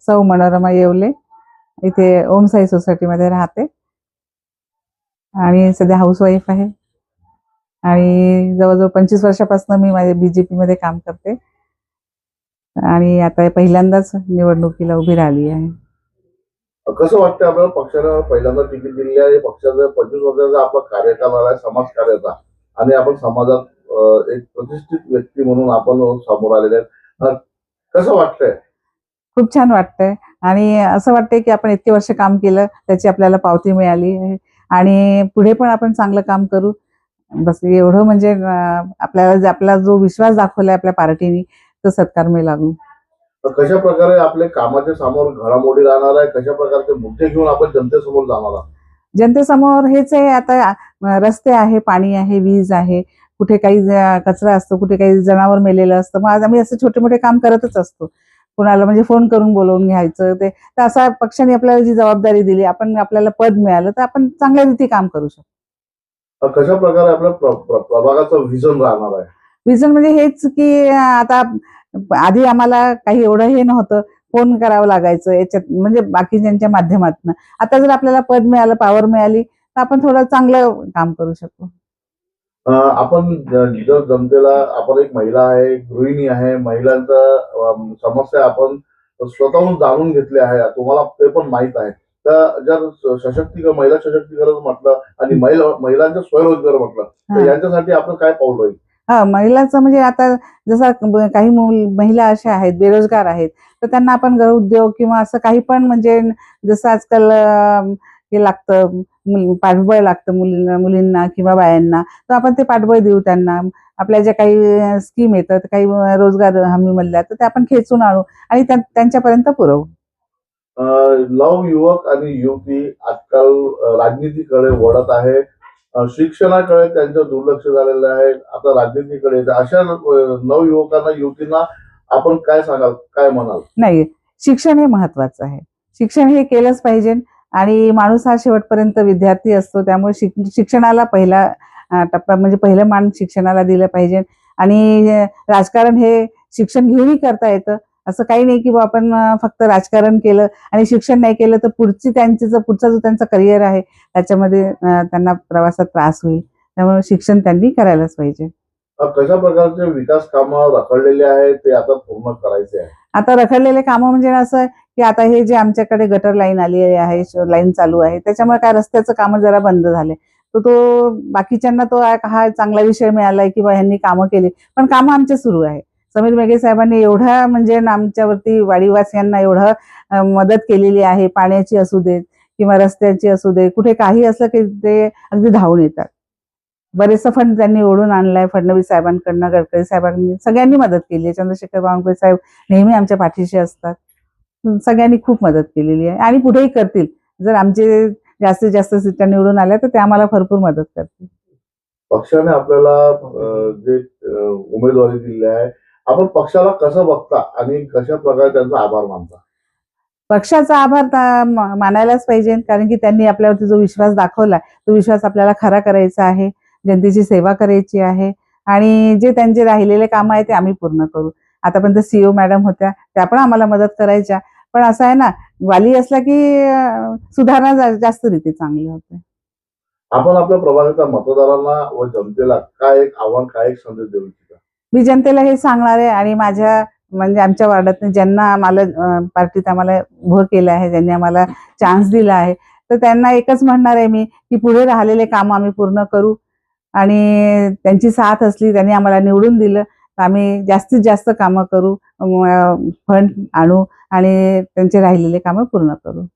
सौ मनोरमा येवले. इथे ओमसाई सोसायटीमध्ये राहते. आणि सध्या हाऊसवाईफ आहे. आणि जवळजवळ पंचवीस वर्षापासून मी माझ्या बीजेपी मध्ये काम करते. आणि आता पहिल्यांदाच निवडणुकीला उभी राहिली आहे. कसं वाटतं आपल्याला पक्षानं पहिल्यांदा तिकीट दिली आहे? पक्षाचा पंचवीस वर्षाचा आपला कार्यकाल आला समाज कार्याचा आणि आपण समाजात एक प्रतिष्ठित व्यक्ती म्हणून आपण समोर आलेले आहेत. कसं वाटतंय? खूप छान वाटतंय. आणि असं वाटतंय की आपण इतके वर्ष काम केलं त्याची आपल्याला पावती मिळाली. आणि पुढे पण आपण चांगलं काम करू. बस एवढं म्हणजे आपल्याला आपला जो विश्वास दाखवलाय आपल्या पार्टीने तो सत्कार मी लागू कशा प्रकारे आपले कामाच्या समोर घडामोडी राहणार आहे? कशा प्रकारचे मुद्दे घेऊन आपण जनतेसमोर जाणार आहात? जनतेसमोर हेच आहे. आता रस्ते आहे पाणी आहे वीज आहे. कुठे काही कचरा असतो कुठे काही जनावर मेलेलं असतं. मग आज आम्ही असं छोटे मोठे काम करतच असतो. कुणाला म्हणजे फोन करून बोलवून घ्यायचं ते तर असा पक्षाने आपल्याला जी जबाबदारी दिली आपण आपल्याला पद मिळालं तर आपण चांगल्या रीती काम करू शकतो. कशा प्रकारे आपल्या प्र- प्र- प्रभागाचं व्हिजन राहणार आहे? रिझन म्हणजे हेच की आता आधी आम्हाला काही एवढं हे नव्हतं फोन करावं लागायचं याच्यात म्हणजे बाकीच्यांच्या माध्यमातून. आता जर आपल्याला पद मिळालं पॉवर मिळाली तर आपण थोडं चांगलं काम करू शकतो आपण ज- जर जनतेला आपण एक महिला आहे गृहिणी आहे महिलांचा समस्या आपण स्वतःहून जाणून घेतल्या आहे तुम्हाला ते पण माहीत आहे तर जर सशक्तीकरण महिला सशक्तीकरण म्हटलं आणि महिला महिलांचा स्वयंरोजगार म्हटलं तर. यांच्यासाठी आपण काय पाऊल राहील हा महिलाचं म्हणजे आता जसं काही महिला अशा आहेत बेरोजगार आहेत तर त्यांना आपण गृह उद्योग किंवा असं काही पण म्हणजे जसं आजकाल हे लागतं पाठबळ लागतं मुलींना मुलींना किंवा बायांना. तर आपण ते पाठबळ देऊ त्यांना. आपल्या ज्या काही स्कीम येतात काही रोजगार हमी मधल्या तर त्या आपण खेचून आणू आणि त्या- त्यांच्यापर्यंत पुरवू. अं, नव युवक आणि युवती आजकाल राजनीतीकडे वळत आहे. शिक्षणाकडे त्यांचं दुर्लक्ष झालेलं आहे. आता राजनीतीकडे. अशा नवयुवकांना युवतींना आपण काय सांगाल काय म्हणाल? नाही शिक्षण हे महत्वाचं आहे. शिक्षण हे केलंच पाहिजे. आणि माणूस हा शेवटपर्यंत विद्यार्थी असतो त्यामुळे शिक- शिक्षणाला पहिला टप्पा म्हणजे पहिलं मान शिक्षणाला दिलं पाहिजे. आणि राजकारण हे शिक्षण घेऊनही करता येतं. असं काही नाही की आपण फक्त राजकारण केलं आणि शिक्षण नाही केलं तर पुढची त्यांची जो पुढचा जो त्यांचा करिअर आहे त्याच्यामध्ये त्यांना प्रवासात त्रास होईल. त्यामुळे शिक्षण त्यांनी करायलाच पाहिजे. कशा प्रकारचे विकास कामं रखडलेले आहेत ते आता पूर्ण करायचे आहे आता रखडलेले कामं म्हणजे असं की आता हे जे आमच्याकडे गटर लाईन आली आहे लाईन चालू आहे त्याच्यामुळे काय रस्त्याचं कामं जरा बंद झाले. तर तो बाकीच्यांना तो हा चांगला विषय मिळालाय की बा ह्यांनी कामं केली. पण कामं आमचे सुरू आहे. समीर मेघे साहेबांनी एवढा म्हणजे आमच्यावरती वाडीवासियांना एवढं मदत केलेली आहे पाण्याची असू देत किंवा रस्त्याची असू दे कुठे काही असलं की ते अगदी धावून येतात. बरेचसं फंड त्यांनी ओढून आणलाय फडणवीस साहेबांकडनं गडकरी साहेबांनी सगळ्यांनी मदत केली आहे. चंद्रशेखर बावनकुळे साहेब नेहमी आमच्या पाठीशी असतात. सगळ्यांनी खूप मदत केलेली आहे आणि पुढेही करतील. जर आमचे जास्तीत जास्त सीटा निवडून आल्या तर ते आम्हाला भरपूर मदत करतील. पक्षाने आपल्याला जे उमेदवारी दिली आहे आपण पक्षाला कसं बघता आणि कशा प्रकारे त्यांचा आभार मानता? पक्षाचा आभार मानायलाच पाहिजे कारण की त्यांनी आपल्यावरती जो विश्वास दाखवला तो विश्वास आपल्याला खरा करायचा आहे. जनतेची सेवा करायची आहे आणि जे त्यांचे राहिलेले कामं आहे ते आम्ही पूर्ण करू. आतापर्यंत सीओ मॅडम होत्या त्या पण आम्हाला मदत करायच्या. पण असं आहे ना वाली असला की सुधारणा जास्त रीती चांगली होते. आपण आपल्या प्रभागाच्या मतदारांना व जनतेला काय एक आव्हान काय एक संदेश देऊ इच्छिता? मी जनतेला हे सांगणार आहे आणि माझ्या म्हणजे आमच्या वार्डात ज्यांना आम्हाला पार्टीत आम्हाला उभं केलं आहे ज्यांनी आम्हाला चान्स दिला आहे तर त्यांना एकच म्हणणार आहे मी की पुढे राहिलेले काम आम्ही पूर्ण करू. आणि त्यांची साथ असली त्यांनी आम्हाला निवडून दिलं आम्ही जास्तीत जास्त कामं करू फंड आणू आणि त्यांचे राहिलेले कामं पूर्ण करू.